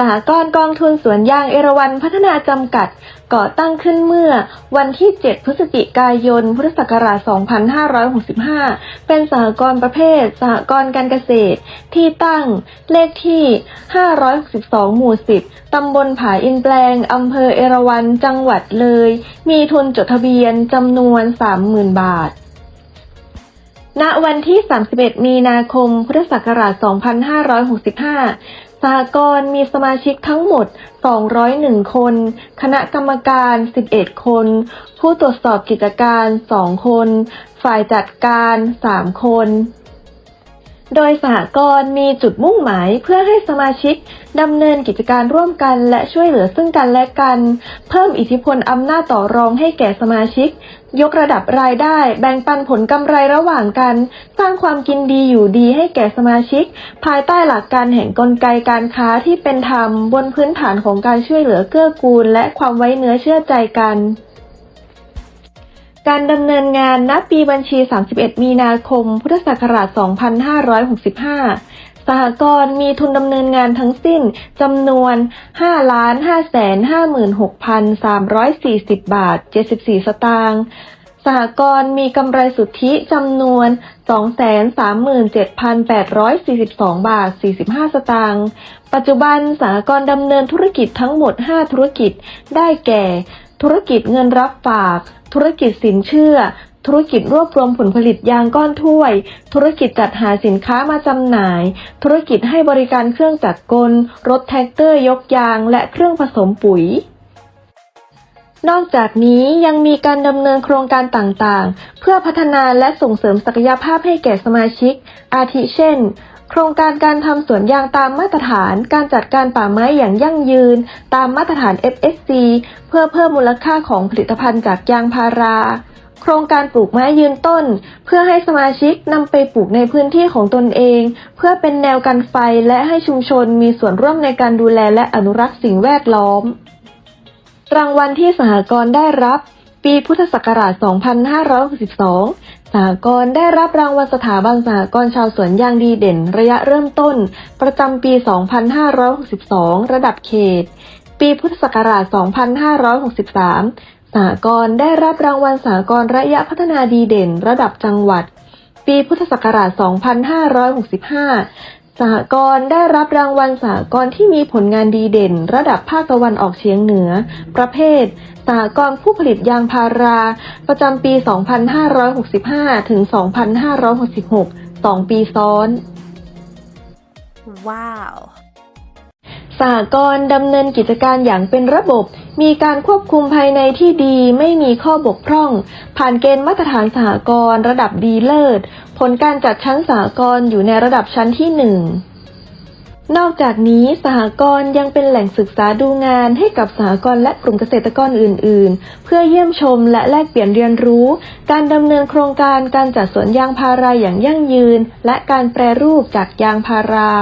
สหกรณ์กองทุนสวนยางเอราวัณพัฒนาจำกัด ก่อตั้งขึ้นเมื่อวันที่ 7 พฤศจิกายน พุทธศักราช 2565 เป็นสหกรณ์ประเภท สหกรณ์การเกษตร ที่ตั้งเลขที่ 562 หมู่ 10 ตำบลผาอินแปลง อำเภอเอราวัณ จังหวัดเลย มีทุนจดทะเบียนจำนวน 30,000 บาทณวันที่ 31 มีนาคม พุทธศักราช 2565 สหกรณ์มีสมาชิกทั้งหมด 201 คน คณะกรรมการ 11 คน ผู้ตรวจสอบกิจการ 2 คน ฝ่ายจัดการ 3 คน โดยสหกรณ์มีจุดมุ่งหมายเพื่อให้สมาชิกดำเนินกิจการร่วมกันและช่วยเหลือซึ่งกันและกัน เพิ่มอิทธิพลอำนาจต่อรองให้แก่สมาชิก ยกระดับรายได้ แบ่งปันผลกำไรระหว่างกัน สร้างความกินดีอยู่ดีให้แก่สมาชิก ภายใต้หลักการแห่งกลไกการค้าที่เป็นธรรมบนพื้นฐานของการช่วยเหลือเกื้อกูล และความไว้เนื้อเชื่อใจกัน การดำเนินงานณปีบัญชี 31 มีนาคม พุทธศักราช 2565 สหกรณ์มีทุนดำเนินงานทั้งสิ้นจำนวน 5,556,340 บาท 74 สตางค์สหกรณ์มีกำไรสุทธิจำนวน 237,842 บาท 45 สตางค์ ปัจจุบันสหกรณ์ดำเนินธุรกิจทั้งหมด 5 ธุรกิจ ได้แก่ ธุรกิจเงินรับฝาก ธุรกิจสินเชื่อ ธุรกิจรวบรวมผลผลิตยางก้อนถ้วย ธุรกิจจัดหาสินค้ามาจำหน่าย ธุรกิจให้บริการเครื่องจักรกล รถแท็กเตอร์ยกยาง และเครื่องผสมปุ๋ยนอกจากนี้ยังมีการดำเนินโครงการต่างๆ เพื่อพัฒนาและส่งเสริมศักยภาพให้แก่สมาชิก อาทิเช่น โครงการการทำสวนยางตามมาตรฐาน การจัดการป่าไม้อย่างยั่งยืน ตามมาตรฐาน FSC เพื่อเพิ่มมูลค่าของผลิตภัณฑ์จากยางพารา โครงการปลูกไม้ยืนต้น เพื่อให้สมาชิกนำไปปลูกในพื้นที่ของตนเอง เพื่อเป็นแนวกันไฟและให้ชุมชนมีส่วนร่วมในการดูแลและอนุรักษ์สิ่งแวดล้อม รางวัลที่สหกรณ์ได้รับ ปีพุทธศักราช 2562 หกรณ์ได้รับรางวัลสถาบันสหกรณ์ชาวสวนยางดีเด่น ระยะเริ่มต้น ประจำปี 2562 ระดับเขต ปีพุทธศักราช 2563 สหกรณ์ได้รับรางวัลสหกรณ์ระยะพัฒนาดีเด่น ระดับจังหวัด ปีพุทธศักราช 2565 สหกรณ์ได้รับรางวัลสหกรณ์ที่มีผลงานดีเด่น ระดับภาคตะวันออกเฉียงเหนือ ประเภท สหกรณ์ผู้ผลิตยางพารา ประจำปี 2565 ถึง 2566 2 ปีซ้อน ว้าว สหกรณ์ดำเนินกิจการอย่างเป็นระบบ มีการควบคุมภายในที่ดี ไม่มีข้อบกพร่อง ผ่านเกณฑ์มาตรฐานสหกรณ์ระดับดีเลิศ ผลการจัดชั้นสหกรณ์อยู่ในระดับชั้นที่หนึ่งนอกจากนี้สหกรณ์ยังเป็นแหล่งศึกษาดูงานให้กับสหกรณ์และกลุ่มเกษตรกรอื่น ๆ เพื่อเยี่ยมชมและแลกเปลี่ยนเรียนรู้ การดำเนินโครงการการจัดสวนยางพาราอย่างยั่งยืน และการแปรรูปจากยางพารา